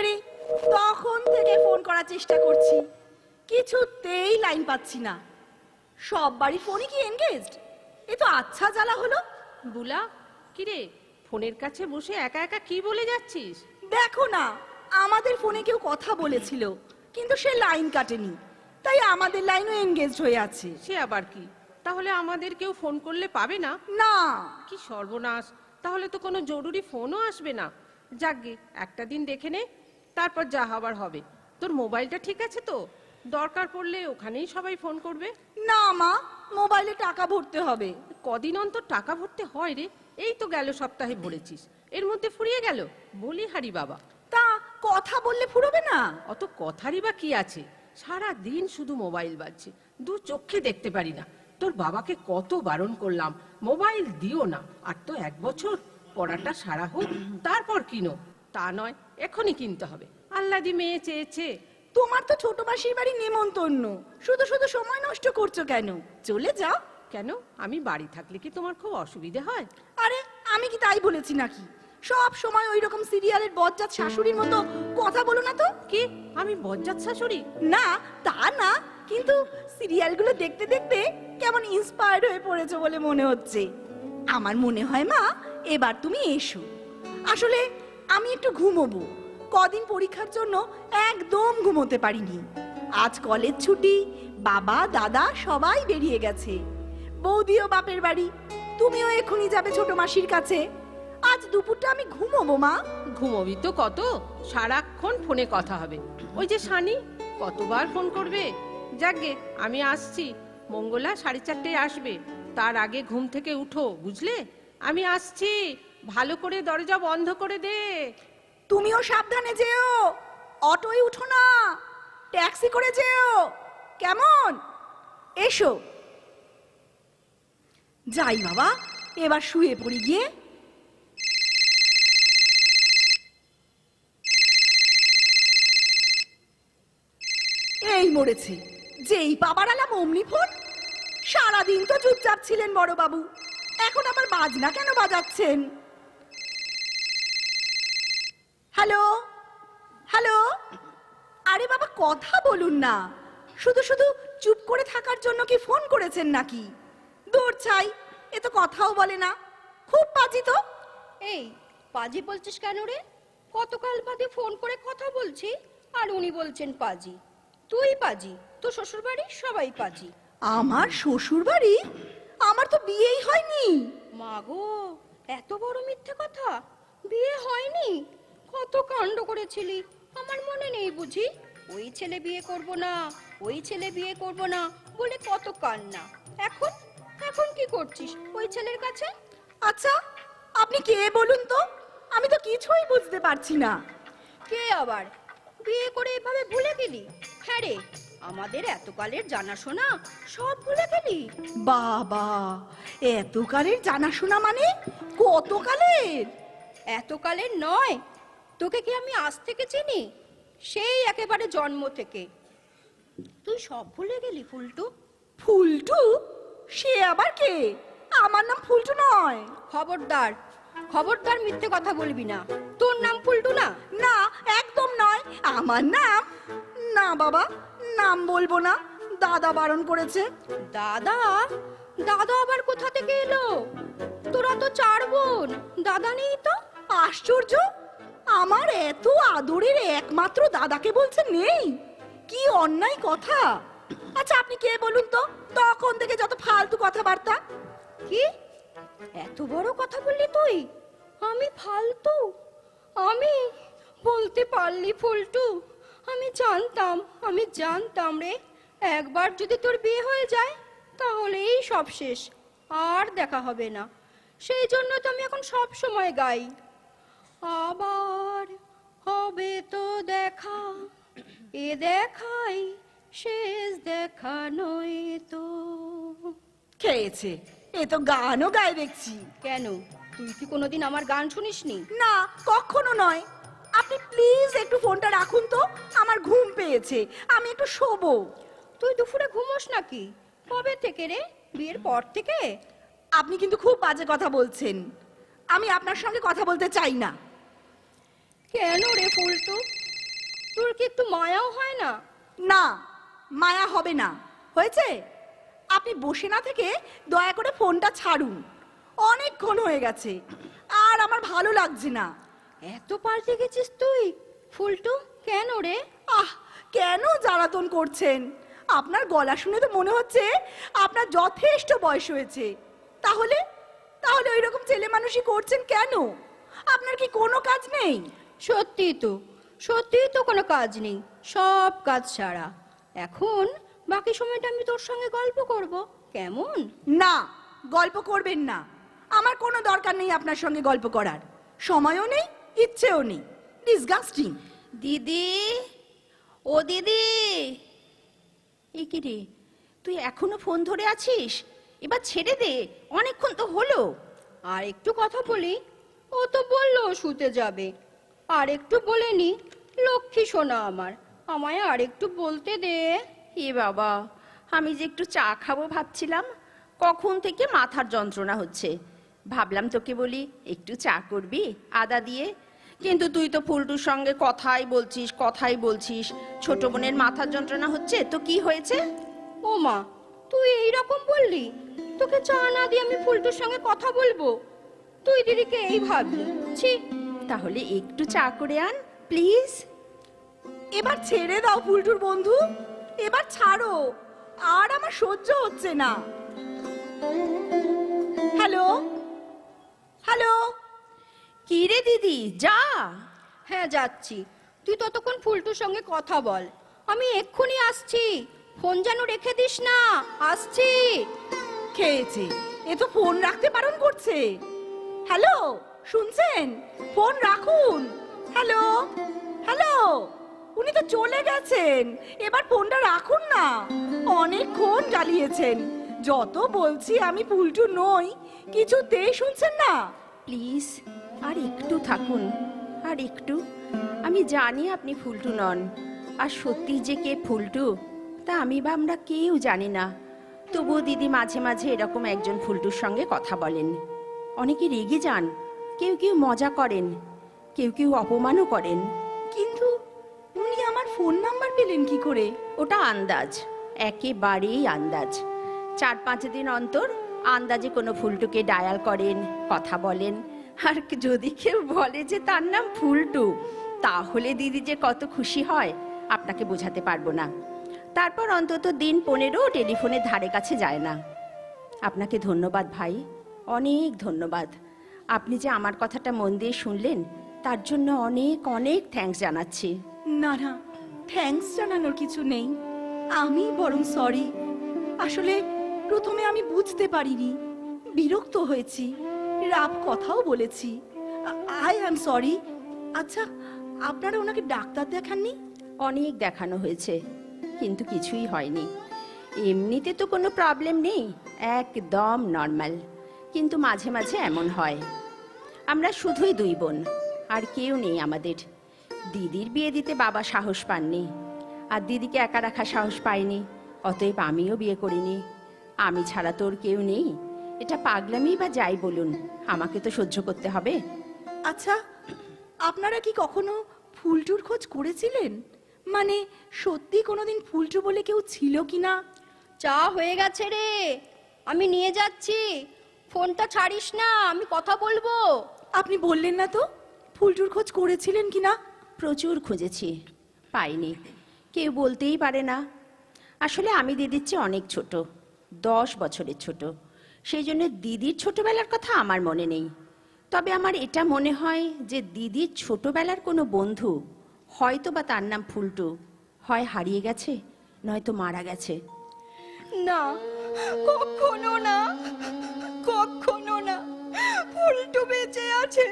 পেরে তখন থেকে ফোন করার চেষ্টা করছি। কিছুতেই লাইন পাচ্ছি না। সব বাড়ি ফোনই কি এনগেজড এ তো আচ্ছা জ্বালা হলো। বুলা কিরে ফোনের কাছে বসে একা একা কি বলে যাচ্ছিস? দেখো না আমাদের ফোনে কেউ কথা বলেছিল কিন্তু সে লাইন কাটেনি। তাই আমাদের লাইনও এনগেজড হয়ে আছে। সে আবার কি? তাহলে আমাদের কেউ ফোন করলে পাবে না? না। কি সর্বনাশ। তাহলে তো কোনো জরুরি ফোনও আসবে না। যাকগে একটা দিন দেখে নে। তারপর যা হবার হবে। তোর মোবাইলটা ঠিক আছে তো? দরকার পড়লে ওখানেই সবাই ফোন করবে। না মা মোবাইলে টাকা ভরতে হবে। কদিন অন্তর টাকা ভরতে হয় রে? এই তো গেল সপ্তাহে ভরেছিস। এর মধ্যে ফুরিয়ে গেল? বলি হারি বাবা। তা কথা বললে ফুরবে না? অত কথারই বা কি আছে? সারা দিন শুধু মোবাইল বাজছে। দু চোখে দেখতে পারি না। তোর বাবাকে কত বারণ করলাম। মোবাইল দিও না। আর তো এক বছর পড়াটা সারা হোক। তারপর কিনো? তা নয় এখনই কিনতে হবে। আল্লাদি মেয়ে চেয়েছে তোমার তো ছোট মাসির বাড়ি নেমন্তন্ন। শুধু শুধু সময় নষ্ট করছ কেন? চলে যাও। কেন? আমি বাড়ি থাকলে কি তোমার খুব অসুবিধে হয়? আরে আমি কি তাই বলেছি নাকি? সব সময় ওই রকম সিরিয়ালের বজ্জাত শাশুড়ির মতো কথা বলো না তো। কি? আমি বজ্জাত শাশুড়ি? না তা না কিন্তু সিরিয়ালগুলো দেখতে দেখতে কেমন ইন্সপায়ার্ড হয়ে পড়েছো বলে মনে হচ্ছে। আমার মনে হয় মা এবার তুমি এসো। আসলে আমি একটু ঘুমোবো। কদিন পরীক্ষার জন্য একদম ঘুমোতে পারিনি। আজ কলেজ ছুটি, বাবা, দাদা সবাই বেরিয়ে গেছে। বৌদিও বাপের বাড়ি, তুমিও এখনই যাবে ছোট মাসির কাছে। আজ দুপুরটা আমি ঘুমোবো, মা। ঘুমোবি তো কত? সারাক্ষণ ফোনে কথা হবে। ওই যে সানি কতবার ফোন করবে? যাকগে আমি আসছি। মঙ্গলা সাড়ে চারটেয় আসবে। তার আগে ঘুম থেকে উঠো, বুঝলে? আমি আসছি। ভালো করে দরজা বন্ধ করে দে। তুমিও সাবধানে যেও। অটোয় উঠো না। ট্যাক্সি করে যেও। কেমন? এসো। যাই বাবা, এবার শুয়ে পড়ি গিয়ে। এই মরেছে। যেই পাবার আলাম অমনি ফোন। সারাদিন তো চুপচাপ ছিলেন বড় বাবু এখন আবার বাজনা কেন বাজাচ্ছেন? হ্যালো? হ্যালো? আরে বাবা কথা বলুন না। শুধু শুধু চুপ করে থাকার জন্য কি ফোন করেছেন নাকি? দূর ছাই এ তো কথাও বলে না। খুব পাজি তো। এই পাজি বলছিস কেন রে? কতকাল বাদে ফোন করে কথা বলছি আর উনি বলছেন পাজি। তুই পাজি তো শ্বশুর বাড়ি সবাই পাজি। আমার শ্বশুর বাড়ি আমার তো বিয়েই হয়নি। মা গো এত বড় মিথ্যে কথা। বিয়ে হয়নি? কত কাণ্ড করেছিলি? আমার মনে নেই বুঝি। ওই ছেলে বিয়ে করব না ওই ছেলে বিয়ে করব না বলে কত কান্না। এখন? এখন কি করছিস ওই ছেলের কাছে? আচ্ছা আপনি কে বলুন তো? আমি তো কিছুই বুঝতে পারছি না। কে আবার? বিয়ে করে এভাবে ভুলে গেলি? হ্যাঁ রে আমাদের এতকালের জানাশোনা সব ভুলে গেলি। বাবা এতকালের জানাশোনা মানে কতকালের? এতকালের নয় তোকে কি আমি আজ থেকে চিনি? সেই একেবারে জন্ম থেকে। তুই সব ভুলে গেলি ফুলটু। ফুলটু? সে আবার কে? আমার নাম ফুলটু নয়। খবরদার। খবরদার মিথ্যে কথা বলবি না। তোর নাম ফুলটু না? না একদম নয়। আমার নাম? না বাবা নাম বলব না। দাদা বারণ করেছে। দাদা? দাদা আবার কোথা থেকে এলো? তোরা তো চার বোন। দাদা নেই তো? আশ্চর্য! আমার এত আদরের একমাত্র দাদাকে বলছে নেই? কি অন্যায় কথা। আচ্ছা আপনি কে বলুন তো? তখন থেকে যত ফালতু কথাবার্তা। কি? এত বড় কথা বললি তুই? আমি ফালতু? আমি বলতে পারলি ফুলটু? আমি জানতাম আমি জানতাম রে। একবার যদি তোর বিয়ে হয়ে যায়, তাহলেই সব শেষ। আর দেখা হবে না। সেই জন্য তো আমি এখন সব সময় গাই। আবার হবে তো দেখা এ দেখাই শেষ দেখা নয় তো। খেয়েছে এ তো গানও গায়ে দেখছি। কেন? তুই কি কোনোদিন আমার গান শুনিসনি? না কখনো নয়। আপনি প্লিজ একটু ফোনটা রাখুন তো আমার ঘুম পেয়েছে আমি একটু শোবো। তুই দুপুরে ঘুমোস নাকি? কবে থেকে রে? বিয়ের পর থেকে? আপনি কিন্তু খুব বাজে কথা বলছেন। আমি আপনার সঙ্গে কথা বলতে চাই না। কেন রে ফুলটু? তোর কি একটু মায়াও হয় না? না মায়া হবে না। হয়েছে? আপনি বসে না থেকে দয়া করে ফোনটা ছাড়ুন। অনেকক্ষণ হয়ে গেছে। আর আমার ভালো লাগছে না। এত পাল্টে গেছিস তুই? ফুলটু কেন রে? আহ কেন জ্বালাতন করছেন? আপনার গলা শুনে তো মনে হচ্ছে আপনার যথেষ্ট বয়স হয়েছে। তাহলে? তাহলে ওই রকম ছেলে মানুষই করছেন কেন? আপনার কি কোনো কাজ নেই? সত্যি তো সত্যি তো কোনো কাজ নেই সব কাজ ছাড়া এখন বাকি সময়টা আমি তোর সঙ্গে গল্প করব কেমন? না গল্প করবেন না। আমার কোনো দরকার নেই আপনার সঙ্গে গল্প করার। সময়ও নেই ইচ্ছেও নেই। ডিসগাস্টিং দিদি ও দিদি। এ কি রে তুই এখনও ফোন ধরে আছিস? এবার ছেড়ে দে অনেকক্ষণ তো হলো। আর একটু কথা বলি ও তো বলল শুতে যাবে। আর একটু বলে নি লক্ষ্মী সোনা আমার। আমায় আর একটু বলতে দে। এ বাবা আমি যে একটু চা খাব ভাবছিলাম কখন থেকে মাথার যন্ত্রণা হচ্ছে? ভাবলাম তোকে বলি একটু চা করবি আদা দিয়ে? কিন্তু তুই তো ফুলটুর সঙ্গে কথাই বলছিস কথাই বলছিস। ছোট বোনের মাথার যন্ত্রণা হচ্ছে তো কি হয়েছে? ও মা তুই এই রকম বললি? তোকে চা না দিয়ে আমি ফুলটুর সঙ্গে কথা বলব? তুই দিদিকে এই ভাবলি ছি। তাহলে একটু চা করে আন প্লিজ। এবার ছেড়ে দাও ফুলটুর বন্ধু এবার ছাড়ো আর আমার সহ্য হচ্ছে না। হ্যালো? হ্যালো? কি রে দিদি যা। হ্যাঁ যাচ্ছি। তুই ততক্ষণ ফুলটুর সঙ্গে কথা বল। আমি এক্ষুনি আসছি। ফোন যেন রেখে দিস না। আসছি। খেয়েছি। এ তো ফোন রাখতে বারণ করছে। হ্যালো? শুনছেন? ফোন রাখুন। হ্যালো? হ্যালো? উনি তো চলে গেছেন। এবার ফোনটা রাখুন না। অনেকক্ষণ জ্বালিয়েছেন যত বলছি আমি পুলটু নই। কিছুতেই শুনছেন না। প্লিজ, আর একটু থাকুন। আর একটু। আমি জানি আপনি ফুলটু নন। আর সত্যি যে কে ফুলটু তা আমি বা আমরা কেউ জানি না। তবুও দিদি মাঝে মাঝে এরকম একজন ফুলটুর সঙ্গে কথা বলেন। অনেকে রেগে যান। কেউ কেউ মজা করেন, কেউ কেউ অপমানও করেন। কিন্তু উনি আমার ফোন নাম্বার পেলেন কি করে? ওটা আন্দাজ, একেবারেই আন্দাজ। চার পাঁচ দিন অন্তর আন্দাজে কোনো ফুলটুকে ডায়াল করেন, কথা বলেন। আর যদি কেউ বলে যে তার নাম ফুলটু, তাহলে দিদি যে কত খুশি হয়, আপনাকে বোঝাতে পারব না। তারপর অন্তত দিন পনেরো টেলিফোনের ধারে কাছে যায় না। আপনাকে ধন্যবাদ ভাই, অনেক ধন্যবাদ। আপনি যে আমার কথাটা মন দিয়ে শুনলেন তার জন্য অনেক অনেক থ্যাঙ্কস জানাচ্ছি। না না থ্যাঙ্কস জানানোর কিছু নেই। আমি বরং সরি আসলে প্রথমে আমি বুঝতে পারিনি। বিরক্ত হয়েছি। রাব কথাও বলেছি। আই অ্যাম সরি আচ্ছা আপনারা ওনাকে ডাক্তার দেখাননি? অনেক দেখানো হয়েছে কিন্তু কিছুই হয়নি। এমনিতে তো কোনো প্রবলেম নেই একদম নর্মাল কিন্তু মাঝে মাঝে এমন হয়। আমরা শুধুই দুই বোন আর কেউ নেই আমাদের। দিদির বিয়ে দিতে বাবা সাহস পাননি আর দিদিকে একা রাখা সাহস পায়নি অতএব আমিও বিয়ে করিনি। আমি ছাড়া তোর কেউ নেই এটা পাগলামি বা যাই বলুন আমাকে তো সহ্য করতে হবে। আচ্ছা আপনারা কি কখনো ফুলটুর খোঁজ করেছিলেন? মানে সত্যি কোনোদিন ফুলটু বলে কেউ ছিল কি না চা হয়ে গেছে রে আমি নিয়ে যাচ্ছি। ফোনটা ছাড়িস না আমি কথা বলব। আপনি বললেন না তো ফুলটুর খোঁজ করেছিলেন কি না? প্রচুর খুঁজেছি পাইনি কেউ বলতেই পারে না। আসলে আমি দিদির চেয়ে অনেক ছোট দশ বছরের ছোট। সেই জন্য দিদির ছোটবেলার কথা আমার মনে নেই। তবে আমার এটা মনে হয় যে দিদির ছোটবেলার কোনো বন্ধু হয়তো বা তার নাম ফুলটু হয় হারিয়ে গেছে নয়তো মারা গেছে। না কখনো না। কখনো না। ফুলটু বেঁচে আছে।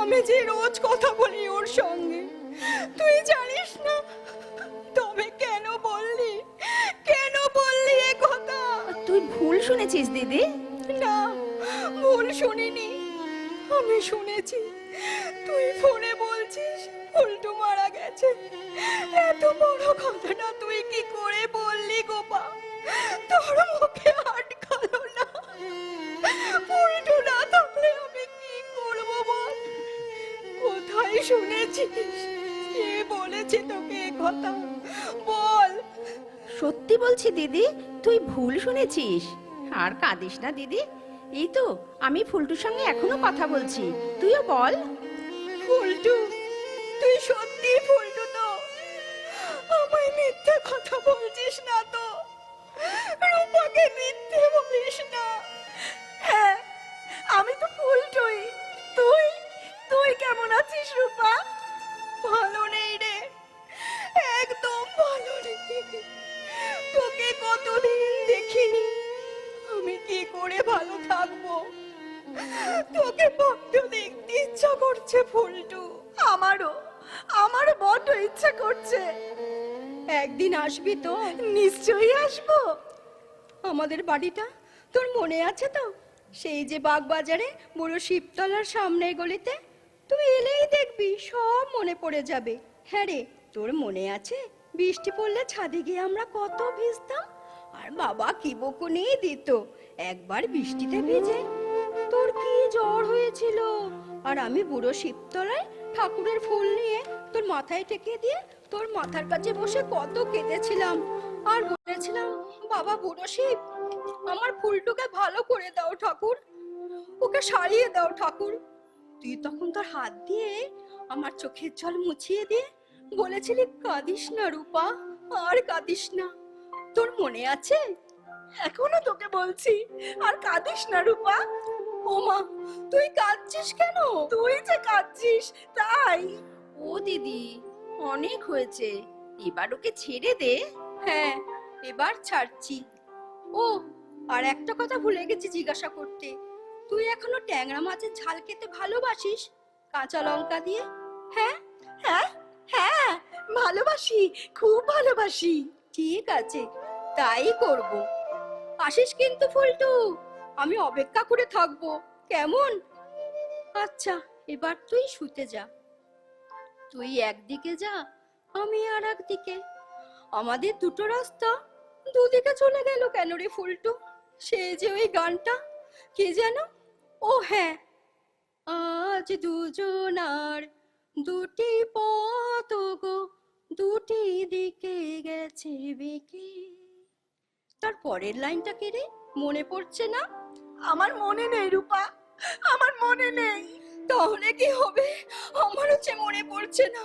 আমি যে রোজ কথা বলি ওর সঙ্গে। তুই জানিস না তবে কেন বললি? কেন বললি এ কথা? তুই ভুল শুনেছিস দিদি। না ভুল শুনিনি। আমি শুনেছি। তুই ফোনে বলছিস ফুলটু মারা গেছে। তুই ভুল শুনেছিস? আর কাঁদিস না, দিদি। এই তো, আমি ফুলটুর সঙ্গে এখনও কথা বলছি। তুইও বল। ফুলটু, তুই সত্যি ফুলটু তো? আমায় মিথ্যে কথা বলছিস না তো? রূপাকে মিথ্যে বলিস না? হ্যাঁ আমি তো ফুলটুই। তুই তুই কেমন আছিস, রূপা? ভালো নেই রে। একদম ভালো নেই। তোকে কতদিন দেখিনি। আমি কি করে ভালো থাকব? তোকে বড্ড দেখতে ইচ্ছা করছে ফুলটু, আমারও আমারও বড্ড ইচ্ছা করছে। একদিন আসবি তো? নিশ্চয়ই আসব। আমাদের বাড়িটা তোর মনে আছে তো? সেই যে বাগবাজারে বুড়ো শিবতলার সামনের গলিতে, তুই এলেই দেখবি, সব মনে পড়ে যাবে। হ্যাঁ রে, তোর মনে আছে? বৃষ্টি পড়লে ছাদে গিয়ে আমরা কত ভিজতাম। আর বাবা কি বকুনি দিত, একবার বৃষ্টিতে ভিজে। তোর কি জ্বর হয়েছিল? আর আমি বুড়ো শিবতলায় ঠাকুরের ফুল নিয়ে তোর মাথায় টেকে দিয়ে তোর মাথার কাছে বসে কত কেঁদেছিলাম। আর বলেছিলাম, বাবা বুড়ো শিব, আমার ফুলটুকে ভালো করে দাও ঠাকুর। ওকে সারিয়ে দাও ঠাকুর। তুই তখন তোর হাত দিয়ে আমার চোখের জল মুছিয়ে দিয়ে বলেছিলি কাঁদিস না রূপা আর কাঁদিস না। তোর মনে আছে? এখনও তোকে বলছি আর কাঁদিস না রূপা। ওমা তুই কাঁদছিস কেন? তুই যে কাঁদছিস তাই। ও দিদি অনেক হয়েছে। এবার ওকে ছেড়ে দে। হ্যাঁ এবার ছাড়ছি। ও আর একটা কথা ভুলে গেছি জিজ্ঞাসা করতে। তুই এখনও ট্যাংরা মাছের ঝাল খেতে ভালোবাসিস? কাঁচা লঙ্কা দিয়ে? হ্যাঁ হ্যাঁ হ্যাঁ ভালোবাসি, খুব ভালোবাসি। ঠিক আছে, তাই করব। আসিস কিন্তু ফুলটু, আমি অপেক্ষা করে থাকব। কেমন? আচ্ছা এবার তুই শুতে যা। তুই একদিকে যা, আমি আর একদিকে আমাদের দুটো রাস্তা, দুদিকে চলে গেল কেন রে ফুলটু? সে যে ওই গানটা, কে যেন? ও হ্যাঁ। আজ দুজনার দুটি পথ গো দুটি দিকে গেছে বেঁকে। তার পরের লাইনটা কে রে? মনে পড়ছে না? আমার মনে নেই রূপা আমার মনে নেই। তাহলে কি হবে? আমার হচ্ছে মনে পড়ছে না।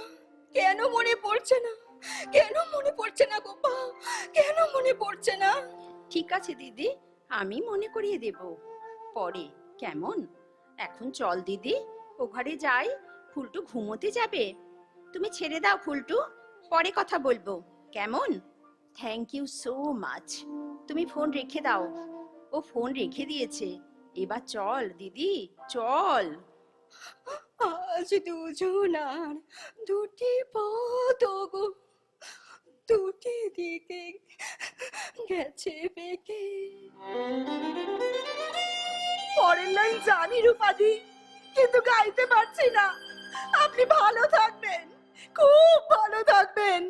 কেন মনে পড়ছে না? কেন মনে পড়ছে না গোপা? কেন মনে পড়ছে না? ঠিক আছে দিদি আমি মনে করিয়ে দেব। পরে কেমন? এখন চল দিদি ও ঘরে যাই। ফুলটু ঘুমোতে যাবে? তুমি ছেড়ে দাও ফুলটু, পরে কথা বলব। কেমন? থ্যাংক ইউ সো মাচ তুমি ফোন রেখে দাও। ও ফোন রেখে দিয়েছে। এবার চল, দিদি, চল। আজ দুজনার দুটি পথ গো। দুটি দিকে গেছে বেঁকে। পরের লাইন জানি রূপাদি, কিন্তু গাইতে পারছি না। আপনি ভালো থাকবেন। খুব ভালো থাকবেন।